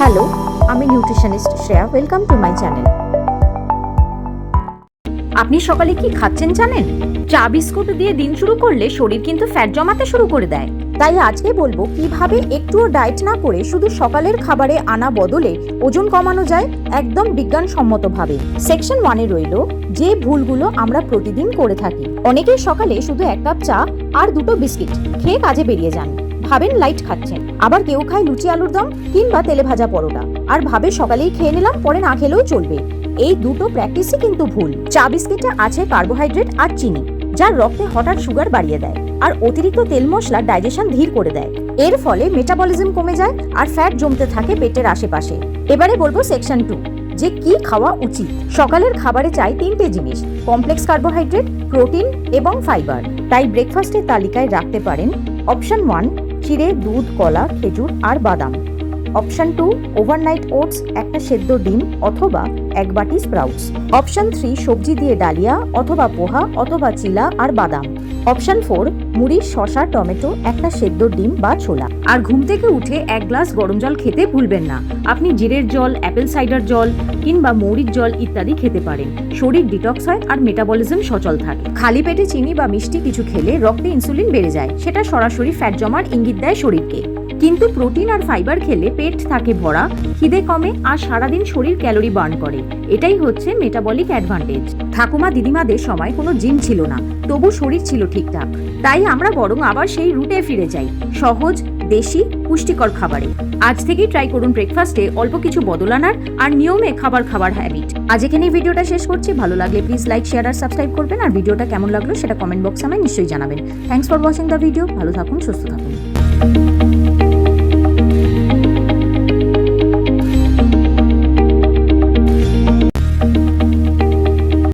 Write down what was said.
Hello আমি nutritionist Shreya welcome to my channel আপনি সকালে কি খাচ্ছেন জানেন? চা, বিস্কুট দিয়ে দিন শুরু করলে শরীর কিন্তু ফ্যাট জমাতে শুরু করে দেয়। তাই আজকে বলব কীভাবে একটুও ডায়েট না করে শুধু সকালের খাবারে আনা বদলে ওজন কমানো যায় একদম বিজ্ঞানসম্মতভাবে। সেকশন ওয়ানে রইল, যে ভুলগুলো আমরা প্রতিদিন করে থাকি। অনেকেই সকালে শুধু এক কাপ চা আর দুটো বিস্কিট খেয়ে কাজে বেরিয়ে যান। ভাবেন লাইট খাচ্ছেন। আবার কেউ খায় লুচি, আলুর দম কিংবা তেলে ভাজা পরোটা। আর ভাবে সকালেই খেয়ে নিলাম, পরে না খেলেও চলবে। এই দুটো প্র্যাকটিসই কিন্তু ভুল। চা বিস্কিটে আছে কার্বোহাইড্রেট আর চিনি যা রক্তে হঠাৎ সুগার বাড়িয়ে দেয় আর অতিরিক্ত তেল মশলা ডাইজেশন ধীর করে দেয়। এর ফলে মেটাবলিজম কমে যায় আর ফ্যাট জমতে থাকে পেটের আশেপাশে। এবারে বলব সেকশন টু যে কি খাওয়া উচিত? সকালের খাবারে চাই তিনটে জিনিস কমপ্লেক্স কার্বোহাইড্রেট প্রোটিন এবং ফাইবার তাই ব্রেকফাস্টের তালিকায় রাখতে পারেন অপশন ওয়ান চিড়ে দুধ কলা খেজুর আর বাদাম। অপশন টু ওভারনাইট ওটস একটা সেদ্ধ ডিম অথবা এক বাটি স্প্রাউটস অপশন থ্রি, সবজি দিয়ে ডালিয়া অথবা পোহা অথবা চিলা আর বাদাম। অপশন ফোর, মুড়ি শশা টমেটো, একটা সেদ্ধ ডিম বা ছোলা। আর ঘুম থেকে উঠে এক গ্লাস গরম জল খেতে ভুলবেন না। আপনি জিরের জল অ্যাপেল সাইডার জল কিংবা মৌরির জল ইত্যাদি খেতে পারেন। শরীর ডিটক্স হয় আর মেটাবলিজম সচল থাকে। খালি পেটে চিনি বা মিষ্টি কিছু খেলে রক্তে ইনসুলিন বেড়ে যায়। সেটা সরাসরি ফ্যাট জমার ইঙ্গিত দেয় শরীরকে। কিন্তু প্রোটিন আর ফাইবার খেলে পেট থাকে ভরা, খিদে কমে আর সারাদিন শরীর ক্যালোরি বার্ন করে। এটাই হচ্ছে মেটাবলিক অ্যাডভান্টেজ ঠাকুমা দিদিমাদের সময় কোনো জিম ছিল না, তবু শরীর ছিল ঠিকঠাক। তাই আমরা বরং আবার সেই রুটে ফিরে যাই, সহজ, দেশি, পুষ্টিকর খাবারে। আজ থেকেই ট্রাই করুন ব্রেকফাস্টে অল্প কিছু বদল আনার আর নিয়মে খাবার খাবার হ্যাবিট আজ এখানেই ভিডিওটা শেষ করছি, ভালো লাগলে প্লিজ লাইক শেয়ার আর সাবস্ক্রাইব করবেন। আর ভিডিওটা কেমন লাগল সেটা কমেন্ট বক্সে আমায় নিশ্চয়ই জানাবেন। Thanks for watching the video ভালো থাকুন, সুস্থ থাকুন।